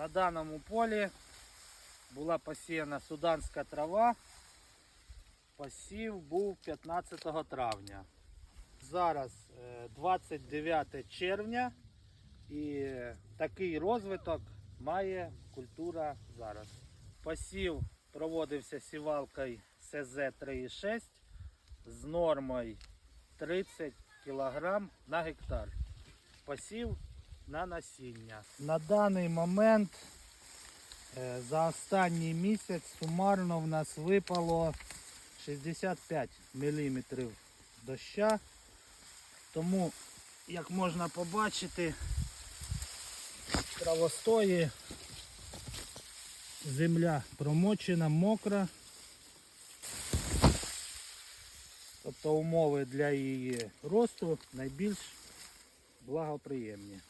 На даному полі була посіяна суданська трава. Посів був 15 травня. Зараз е, 29 червня і такий розвиток має культура зараз. Посів проводився сівалкою СЗ-3,6 з нормою 30 кг на гектар. Посів на насіння. На даний момент е, за останній місяць сумарно в нас випало 65 мм доща. Тому, як можна побачити, травостої, земля промочена, мокра. Тобто умови для її росту найбільш благоприємні.